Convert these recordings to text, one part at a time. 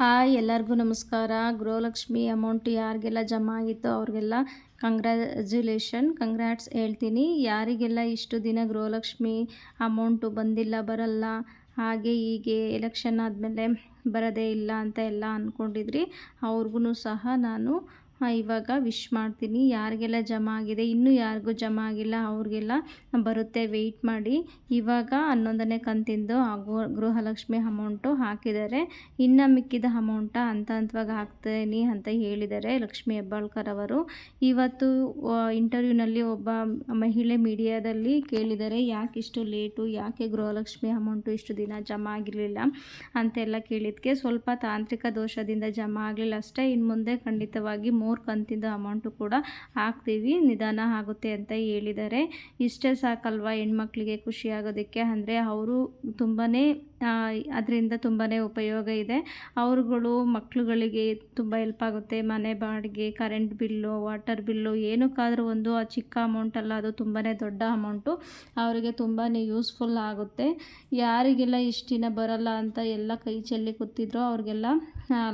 Hi, ಎಲ್ಲರಿಗೂ ನಮಸ್ಕಾರ. Gruhalakshmi amount ಯಾರಿಗೆಲ್ಲ ಜಮಾ ಆಗಿತ್ತು ಅವ್ರಿಗೆಲ್ಲ ಕಂಗ್ರ್ಯಾಚುಲೇಷನ್ ಕಂಗ್ರ್ಯಾಟ್ಸ್ ಹೇಳ್ತೀನಿ. ಯಾರಿಗೆಲ್ಲ ಇಷ್ಟು ದಿನ ಗೃಹಲಕ್ಷ್ಮಿ ಅಮೌಂಟು ಬಂದಿಲ್ಲ, ಬರಲ್ಲ, ಹಾಗೆ ಹೀಗೆ ಎಲೆಕ್ಷನ್ ಆದಮೇಲೆ ಬರೋದೇ ಇಲ್ಲ ಅಂತ ಎಲ್ಲ ಅಂದ್ಕೊಂಡಿದ್ರಿ ಅವ್ರಿಗೂ ಸಹ ನಾನು ಇವಾಗ ವಿಶ್ ಮಾಡ್ತೀನಿ. ಯಾರಿಗೆಲ್ಲ ಜಮಾ ಆಗಿದೆ, ಇನ್ನೂ ಯಾರಿಗೂ ಜಮಾ ಆಗಿಲ್ಲ, ಅವ್ರಿಗೆಲ್ಲ ಬರುತ್ತೆ ವೆಯ್ಟ್ ಮಾಡಿ. ಇವಾಗ ಹನ್ನೊಂದನೇ ಕಂತಿಂದು ಹಾಗೂ ಗೃಹಲಕ್ಷ್ಮಿ ಅಮೌಂಟು ಹಾಕಿದ್ದಾರೆ. ಇನ್ನು ಮಿಕ್ಕಿದ ಅಮೌಂಟ ಹಂತ ಹಂತವಾಗಿ ಹಾಕ್ತೀನಿ ಅಂತ ಹೇಳಿದ್ದಾರೆ ಲಕ್ಷ್ಮಿ ಹೆಬ್ಬಾಳ್ಕರ್ ಅವರು. ಇವತ್ತು ಇಂಟರ್ವ್ಯೂನಲ್ಲಿ ಒಬ್ಬ ಮಹಿಳೆ ಮೀಡಿಯಾದಲ್ಲಿ ಕೇಳಿದ್ದಾರೆ, ಯಾಕೆ ಇಷ್ಟು ಲೇಟು ಯಾಕೆ ಗೃಹಲಕ್ಷ್ಮಿ ಅಮೌಂಟು ಇಷ್ಟು ದಿನ ಜಮಾ ಆಗಿರಲಿಲ್ಲ? ಅಂತೆಲ್ಲ ಕೇಳಿದ್ಕೆ ಸ್ವಲ್ಪ ತಾಂತ್ರಿಕ ದೋಷದಿಂದ ಜಮಾ ಆಗಲಿಲ್ಲ ಅಷ್ಟೇ. ಇನ್ನು ಮುಂದೆ ಖಂಡಿತವಾಗಿ ಮೂರು ಕಂತಿಂದ ಅಮೌಂಟು ಕೂಡ ಹಾಕ್ತೀವಿ. ನಿಧಾನ ಆಗುತ್ತೆ ಅಂತ ಹೇಳಿದ್ದಾರೆ. ಇಷ್ಟೇ ಸಾಕಲ್ವ ಹೆಣ್ಮಕ್ಳಿಗೆ ಖುಷಿ ಆಗೋದಕ್ಕೆ? ಅಂದರೆ ಅವರು ತುಂಬಾ ಅದರಿಂದ ತುಂಬಾ ಉಪಯೋಗ ಇದೆ. ಅವ್ರುಗಳು ಮಕ್ಕಳುಗಳಿಗೆ ತುಂಬ ಹೆಲ್ಪ್ ಆಗುತ್ತೆ. ಮನೆ ಬಾಡಿಗೆ ಕರೆಂಟ್ ಬಿಲ್ಲು ವಾಟರ್ ಬಿಲ್ಲು ಏನಕ್ಕಾದರೂ ಒಂದು ಆ ಚಿಕ್ಕ ಅಮೌಂಟ್ ಅಲ್ಲ, ಅದು ತುಂಬಾ ದೊಡ್ಡ ಅಮೌಂಟು ಅವರಿಗೆ ತುಂಬಾ ಯೂಸ್ಫುಲ್ ಆಗುತ್ತೆ. ಯಾರಿಗೆಲ್ಲ ಇಷ್ಟಿನ ಬರಲ್ಲ ಅಂತ ಎಲ್ಲ ಕೈ ಚೆಲ್ಲಿ ಕೂತಿದ್ರು ಅವ್ರಿಗೆಲ್ಲ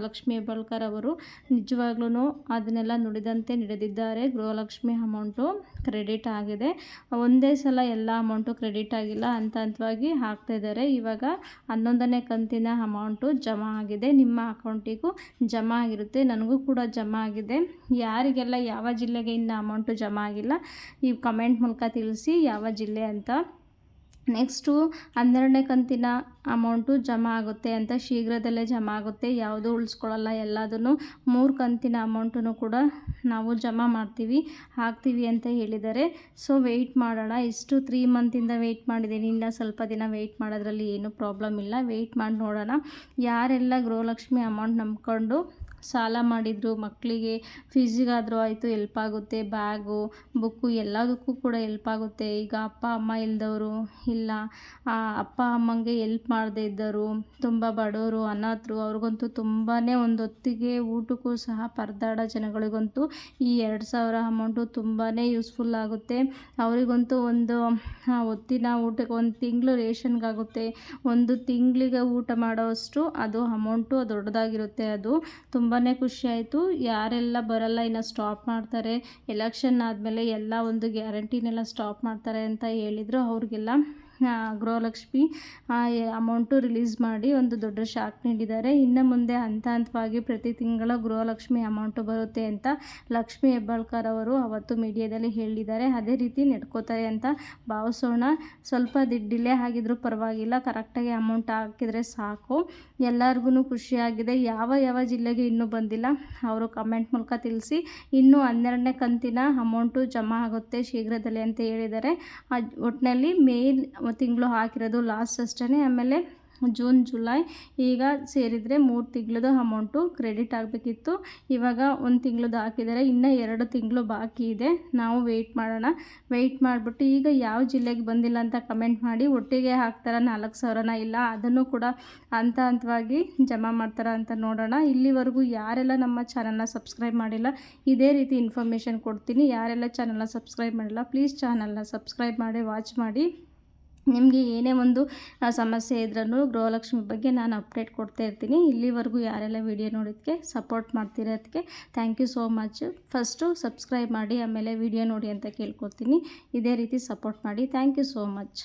ಲಕ್ಷ್ಮೀ ಹೆಬ್ಬಾಳ್ಕರ್ ಅವರು ನಿಜವಾಗ್ಲೂ ಅದನ್ನೆಲ್ಲ ನುಡಿದಂತೆ ನಡೆದಿದ್ದಾರೆ. ಗೃಹಲಕ್ಷ್ಮಿ ಅಮೌಂಟು ಕ್ರೆಡಿಟ್ ಆಗಿದೆ. ಒಂದೇ ಸಲ ಎಲ್ಲ ಅಮೌಂಟು ಕ್ರೆಡಿಟ್ ಆಗಿಲ್ಲ ಹಂತ ಹಂತವಾಗಿ ಹಾಕ್ತಾಯಿದ್ದಾರೆ ಇವಾಗ ಹನ್ನೊಂದನೇ ಕಂತಿನ ಅಮೌಂಟು ಜಮಾ ಆಗಿದೆ. ನಿಮ್ಮ ಅಕೌಂಟಿಗೂ ಜಮಾ ಆಗಿರುತ್ತೆ. ನನಗೂ ಕೂಡ ಜಮಾ ಆಗಿದೆ. ಯಾರಿಗೆಲ್ಲ ಯಾವ ಜಿಲ್ಲೆಗೆ ಇನ್ನು ಅಮೌಂಟು ಜಮಾ ಆಗಿಲ್ಲ, ಈ ಕಮೆಂಟ್ ಮೂಲಕ ತಿಳಿಸಿ ಯಾವ ಜಿಲ್ಲೆ ಅಂತ ನೆಕ್ಸ್ಟು ಹನ್ನೆರಡನೇ ಕಂತಿನ ಅಮೌಂಟು ಜಮಾ ಆಗುತ್ತೆ ಅಂತ ಶೀಘ್ರದಲ್ಲೇ ಜಮಾ ಆಗುತ್ತೆ. ಯಾವುದೂ ಉಳಿಸ್ಕೊಳ್ಳಲ್ಲ ಎಲ್ಲದನ್ನು ಮೂರು ಕಂತಿನ ಅಮೌಂಟನ್ನು ಕೂಡ ನಾವು ಜಮಾ ಮಾಡ್ತೀವಿ, ಹಾಕ್ತೀವಿ ಅಂತ ಹೇಳಿದ್ದಾರೆ. ಸೊ ವೆಯ್ಟ್ ಮಾಡೋಣ. ಇಷ್ಟು ತ್ರೀ ಮಂತಿಂದ ವೆಯ್ಟ್ ಮಾಡಿದ್ದೀನಿ. ಇನ್ನು ಸ್ವಲ್ಪ ದಿನ ವೆಯ್ಟ್ ಮಾಡೋದ್ರಲ್ಲಿ ಏನೂ ಪ್ರಾಬ್ಲಮ್ ಇಲ್ಲ. ವೆಯ್ಟ್ ಮಾಡಿ ನೋಡೋಣ. ಯಾರೆಲ್ಲ ಗೃಹಲಕ್ಷ್ಮಿ ಅಮೌಂಟ್ ನಂಬ್ಕೊಂಡು ಸಾಲ ಮಾಡಿದ್ರು ಮಕ್ಕಳಿಗೆ ಫೀಸಿಗಾದರೂ ಆಯಿತು ಎಲ್ಪ್ ಆಗುತ್ತೆ, ಬ್ಯಾಗು, ಬುಕ್ಕು ಎಲ್ಲದಕ್ಕೂ ಕೂಡ ಎಲ್ಪ್ ಆಗುತ್ತೆ. ಈಗ ಅಪ್ಪ, ಅಮ್ಮ ಇಲ್ದವರು ಇಲ್ಲ. ಅಪ್ಪ, ಅಮ್ಮಂಗೆ ಎಲ್ಪ್ ಮಾಡದೇ ಇದ್ದರು, ತುಂಬ ಬಡವರು, ಅನಾಥರು, ಅವ್ರಿಗಂತೂ ತುಂಬಾ ಒಂದು ಹೊತ್ತಿಗೆ ಊಟಕ್ಕೂ ಸಹ ಪರದಾಡೋ ಜನಗಳಿಗಂತೂ ಈ ಎರಡು ಸಾವಿರ ಅಮೌಂಟು ತುಂಬಾ ಯೂಸ್ಫುಲ್ ಆಗುತ್ತೆ. ಅವರಿಗಂತೂ ಒಂದು ಹೊತ್ತಿನ ಊಟಕ್ಕೆ ಒಂದು ತಿಂಗಳು ರೇಷನ್ಗಾಗುತ್ತೆ. ಒಂದು ತಿಂಗಳಿಗೆ ಊಟ ಮಾಡೋವಷ್ಟು ಅದು ಅಮೌಂಟು ದೊಡ್ಡದಾಗಿರುತ್ತೆ, ಅದು ತುಂಬ ತುಂಬಾ ಖುಷಿಯಾಯಿತು ಯಾರೆಲ್ಲ ಬರಲ್ಲ, ಇನ್ನು ಸ್ಟಾಪ್ ಮಾಡ್ತಾರೆ ಎಲೆಕ್ಷನ್ ಆದಮೇಲೆ ಎಲ್ಲ ಒಂದು ಗ್ಯಾರಂಟಿನೆಲ್ಲ ಸ್ಟಾಪ್ ಮಾಡ್ತಾರೆ ಅಂತ ಹೇಳಿದರು ಅವ್ರಿಗೆಲ್ಲ. ಗೃಹಲಕ್ಷ್ಮಿ ಅಮೌಂಟು ರಿಲೀಸ್ ಮಾಡಿ ಒಂದು ದೊಡ್ಡ ಶಾಕ್ ನೀಡಿದ್ದಾರೆ. ಇನ್ನು ಮುಂದೆ ಹಂತ ಹಂತವಾಗಿ ಪ್ರತಿ ತಿಂಗಳ ಗೃಹಲಕ್ಷ್ಮಿ ಅಮೌಂಟು ಬರುತ್ತೆ ಅಂತ ಲಕ್ಷ್ಮಿ ಹೆಬ್ಬಾಳ್ಕರ್ ಅವರು ಅವತ್ತು ಮೀಡಿಯಾದಲ್ಲಿ ಹೇಳಿದ್ದಾರೆ. ಅದೇ ರೀತಿ ನಡ್ಕೋತಾರೆ ಅಂತ ಭಾವಿಸೋಣ. ಸ್ವಲ್ಪ ಡಿಲೇ ಆಗಿದ್ರು ಪರವಾಗಿಲ್ಲ. ಕರೆಕ್ಟಾಗಿ ಅಮೌಂಟ್ ಹಾಕಿದರೆ ಸಾಕು. ಎಲ್ಲರಿಗೂ ಖುಷಿಯಾಗಿದೆ. ಯಾವ ಯಾವ ಜಿಲ್ಲೆಗೆ ಇನ್ನೂ ಬಂದಿಲ್ಲ, ಅವರು ಕಮೆಂಟ್ ಮೂಲಕ ತಿಳಿಸಿ. ಇನ್ನೂ ಹನ್ನೆರಡನೇ ಕಂತಿನ ಅಮೌಂಟು ಜಮಾ ಆಗುತ್ತೆ ಶೀಘ್ರದಲ್ಲೇ ಅಂತ ಹೇಳಿದ್ದಾರೆ. ಒಟ್ಟಿನಲ್ಲಿ ಮೇಲ್ ತಿಂಗಳು ಹಾಕಿರೋದು ಲಾಸ್ಟ್ ಅಷ್ಟೇ ಆಮೇಲೆ ಜೂನ್ ಜುಲೈ ಈಗ ಸೇರಿದರೆ ಮೂರು ತಿಂಗಳದು ಅಮೌಂಟು ಕ್ರೆಡಿಟ್ ಆಗಬೇಕಿತ್ತು. ಇವಾಗ ಒಂದು ತಿಂಗಳದ್ದು ಹಾಕಿದ್ದಾರೆ ಇನ್ನು ಎರಡು ತಿಂಗಳು ಬಾಕಿ ಇದೆ. ನಾವು ವೆಯ್ಟ್ ಮಾಡೋಣ. ವೆಯ್ಟ್ ಮಾಡಿಬಿಟ್ಟು ಈಗ ಯಾವ ಜಿಲ್ಲೆಗೆ ಬಂದಿಲ್ಲ ಅಂತ ಕಮೆಂಟ್ ಮಾಡಿ ಒಟ್ಟಿಗೆ ಹಾಕ್ತಾರ, ನಾಲ್ಕು ಸಾವಿರನ ಇಲ್ಲ, ಅದನ್ನು ಕೂಡ ಹಂತ ಹಂತವಾಗಿ ಜಮಾ ಮಾಡ್ತಾರ ಅಂತ ನೋಡೋಣ. ಇಲ್ಲಿವರೆಗೂ ಯಾರೆಲ್ಲ ನಮ್ಮ ಚಾನಲ್ನ ಸಬ್ಸ್ಕ್ರೈಬ್ ಮಾಡಿಲ್ಲ, ಇದೇ ರೀತಿ ಇನ್ಫಾರ್ಮೇಷನ್ ಕೊಡ್ತೀನಿ. ಯಾರೆಲ್ಲ ಚಾನಲ್ನ ಸಬ್ಸ್ಕ್ರೈಬ್ ಮಾಡಿಲ್ಲ ಪ್ಲೀಸ್ ಚಾನಲ್ನ ಸಬ್ಸ್ಕ್ರೈಬ್ ಮಾಡಿ ವಾಚ್ ಮಾಡಿ. ನಿಮಗೆ ಏನೇ ಒಂದು ಸಮಸ್ಯೆ ಇದ್ರೂ ಗೃಹಲಕ್ಷ್ಮಿ ಬಗ್ಗೆ ನಾನು ಅಪ್ಡೇಟ್ ಕೊಡ್ತಾ ಇರ್ತೀನಿ. ಇಲ್ಲಿವರೆಗೂ ಯಾರೆಲ್ಲ ವಿಡಿಯೋ ನೋಡೋದಕ್ಕೆ support ಮಾಡ್ತಿರೋದಕ್ಕೆ thank you so much first subscribe ಮಾಡಿ, ಆಮೇಲೆ ವಿಡಿಯೋ ನೋಡಿ ಅಂತ ಕೇಳ್ಕೊತೀನಿ ಇದೇ ರೀತಿ ಸಪೋರ್ಟ್ ಮಾಡಿ. Thank you so much